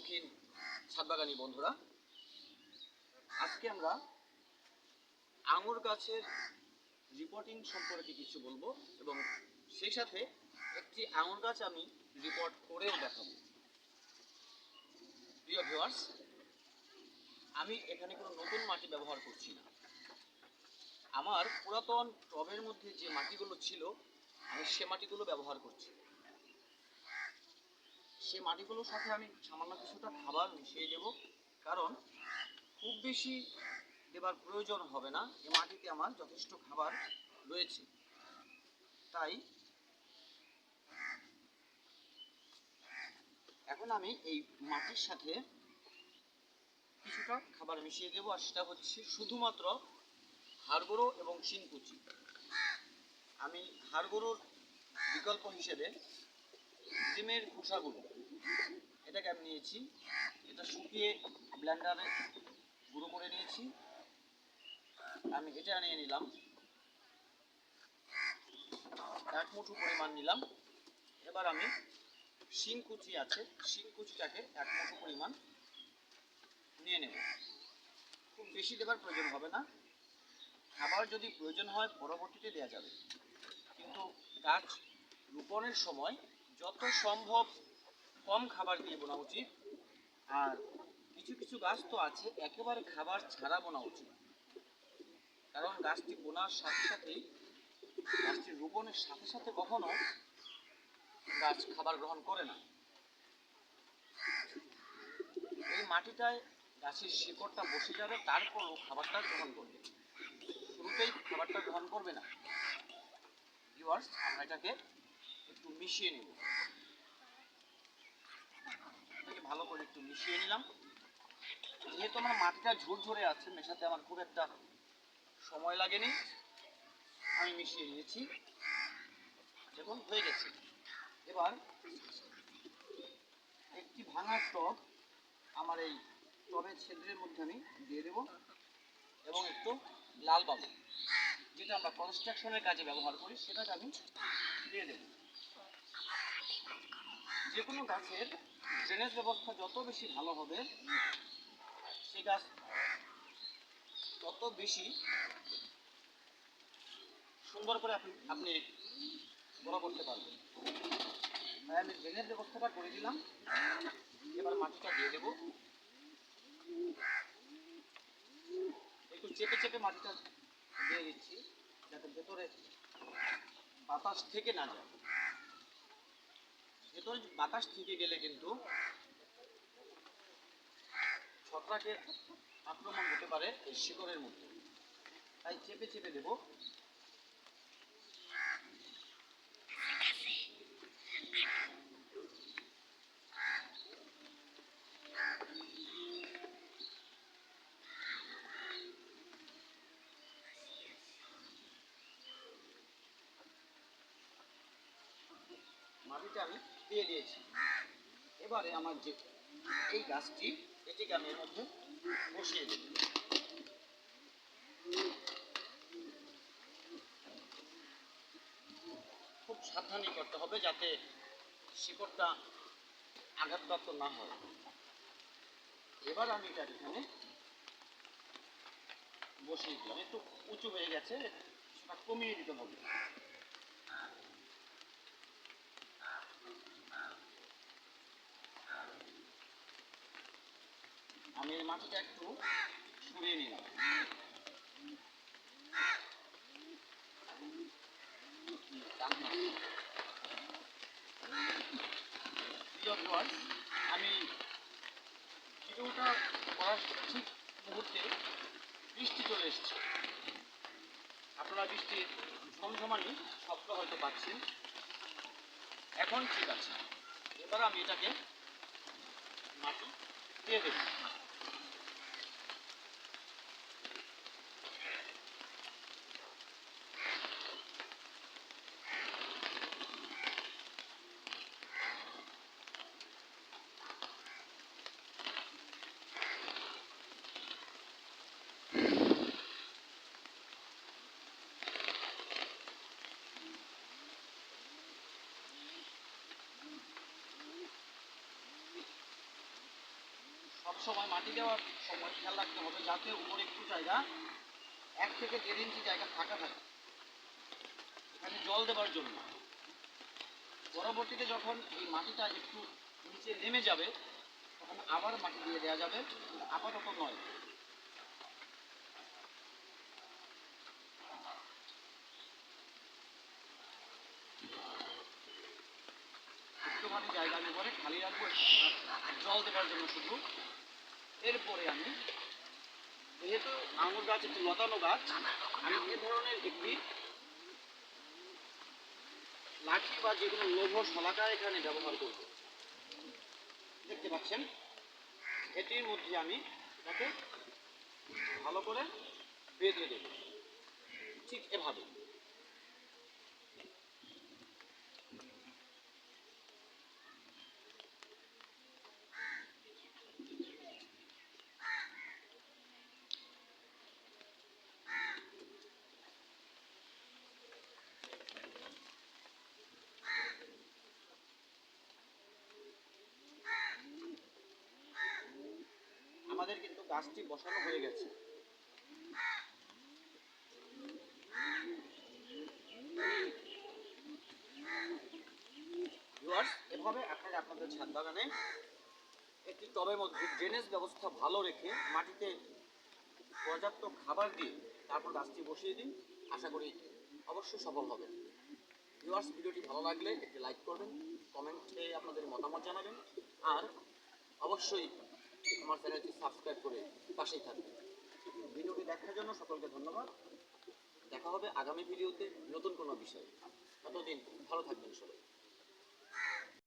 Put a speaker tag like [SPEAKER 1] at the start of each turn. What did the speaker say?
[SPEAKER 1] শৌখিন ছাদবাগানি বন্ধুরা, আজকে আমরা আঙুর গাছের রিপোর্টিং সম্পর্কে কিছু বলব এবং সেই সাথে একটি আঙুর গাছ আমি রিপোর্ট করেও দেখাবো। প্রিয় ভিউয়ার্স আমি এখানে কোনো নতুন মাটি ব্যবহার করছি না। আমার পুরাতন টবের মধ্যে যে মাটিগুলো ছিল, আমি সে মাটিগুলো ব্যবহার করছি। সে মাটিগুলোর সাথে আমি সামান্য কিছুটা খাবার মিশিয়ে দেব। কারণ খুব বেশি দেবার প্রয়োজন হবে না এই মাটিতে আমার যথেষ্ট খাবার রয়েছে। তাই এখন আমি এই মাটির সাথে কিছুটা খাবার মিশিয়ে দেবো, আর সেটা হচ্ছে শুধুমাত্র হাড়গোড়ো এবং শিনকুচি আমি হাড়গোড়োর বিকল্প হিসেবে ডিমের খোসাগুলো এটাকে আমি নিয়েছি। এটা শুকিয়ে ব্লেন্ডারে গুঁড়ো করে নিয়েছি। আমি এটা নিয়ে নিলাম। এক মুঠো পরিমাণ নিলাম। এবার আমি শিং কুচি আছে, শিং কুচিটাকে এক মুঠো পরিমাণ নিয়ে নেব। খুব বেশি দেবার প্রয়োজন হবে না। খাবার যদি প্রয়োজন হয়, পরবর্তীতে দেওয়া যাবে। কিন্তু গাছ রোপণের সময় যত সম্ভব কম খাবার দিয়ে বোনা উচিত। আর কিছু কিছু গাছ তো আছে, একেবারে খাবার ছাড়া বোনা উচিত। কারণ গাছটি বোনার সাথে সাথেই গাছটি রোপণের সাথে সাথে কখনো গাছ খাবার গ্রহণ করে না। এই মাটিটায় গাছের শিকড়টা বসে যাবে তারপরও খাবারটা গ্রহণ করবে। শুরুতেই খাবারটা গ্রহণ করবে না। ভিউয়ার্স আমরা এটাকে একটু মিশিয়ে নেব। ভালো করে একটু মিশিয়ে নিলাম। যেহেতু আমার মাটিটা ঝুরঝুরে আছে, মেশাতে আমার খুব একটা সময় লাগেনি। আমি মিশিয়ে নিয়েছি। দেখুন, হয়ে গেছে। এবার একটি ভাঙা টব আমার এই টবের ছেদ্রের মধ্যে আমি দিয়ে দেবো এবং একটু লাল বাবু যেটা আমরা কনস্ট্রাকশনের কাজে ব্যবহার করি, সেটাকে আমি দিয়ে দেব। যে কোনো গাছের ড্রেনেজ ব্যবস্থা যত বেশি ভালো হবে সেই গাছ তত বেশি সুন্দর করে আপনি আপনি বড় করতে পারবেন। তাই আমি ড্রেনেজ ব্যবস্থাটা করে দিলাম। এবার মাটিটা দিয়ে দেবো। একটু চেপে চেপে মাটিটা দিয়ে দিচ্ছি, যাতে ভেতরে বাতাস থেকে না যায়। ভেতরে বাতাস থেকে গেলে কিন্তু ছত্রাকের আক্রমণ হতে পারে এই শিকড়ের মধ্যে। তাই চেপে চেপে দেব মাটিটা আমি দিয়ে দিয়েছি। এবারে আমার যে এই গাছটি, এটিকে আমি এর মধ্যে বসিয়ে দেব। খুব সাবধানে করতে হবে যাতে শিকড়টা আঘাতপ্রাপ্ত না হয়। এবার আমি এটা এখানে বসিয়ে দিলাম। একটু উঁচু হয়ে গেছে, সেটা কমিয়ে দিতে হবে। আমি এই মাটিটা একটু সরিয়ে নিলাম। আমি ভিডিওটা করার ঠিক মুহূর্তে বৃষ্টি চলে এসছে। আপনারা বৃষ্টির ঝমঝমানি শব্দ হয়তো পাচ্ছেন। এখন ঠিক আছে। এবার আমি এটাকে মাটি দিয়ে দেবো। সবসময় মাটি দেওয়ার সময় খেয়াল রাখতে হবে যাতে উপরে একটু জায়গা, এক থেকে দেড় ইঞ্চি জায়গা ফাঁকা থাকে। এখানে জল দেওয়ার জন্য। পরবর্তীতে যখন এই মাটিটা একটু নিচে নেমে যাবে, তখন আবার মাটি দিয়ে দেওয়া যাবে, আপাতত নয়। জায়গা আমি পরে খালি রাখব জল দেওয়ার জন্য শুধু। এরপরে আমি, যেহেতু আঙুর গাছ একটি লতানো গাছ, আমি এ ধরনের একটি লাঠি বা যে কোনো লোভ শলাকা এখানে ব্যবহার করব। দেখতে পাচ্ছেন? এটির মধ্যে আমি এটাকে ভালো করে বেঁধে দেব। ঠিক এভাবে। গাছটি বসানো হয়ে গেছে। এভাবে আপনারা আপনাদের ছাদ বাগানে একটি টবের মধ্যে ড্রেনেজ ব্যবস্থা ভালো রেখে মাটিতে পর্যাপ্ত খাবার দিয়ে তারপর গাছটি বসিয়ে দিন। আশা করি অবশ্যই সফল হবে ভিউয়ার্স, ভিডিওটি ভালো লাগলে একটি লাইক করবেন, কমেন্টে আপনাদের মতামত জানাবেন, আর অবশ্যই আমার চ্যানেলটি সাবস্ক্রাইব করে পাশেই থাকবেন। ভিডিওটি দেখার জন্য সকলকে ধন্যবাদ। দেখা হবে আগামী ভিডিওতে নতুন কোনো বিষয়ে। ততদিন ভালো থাকবেন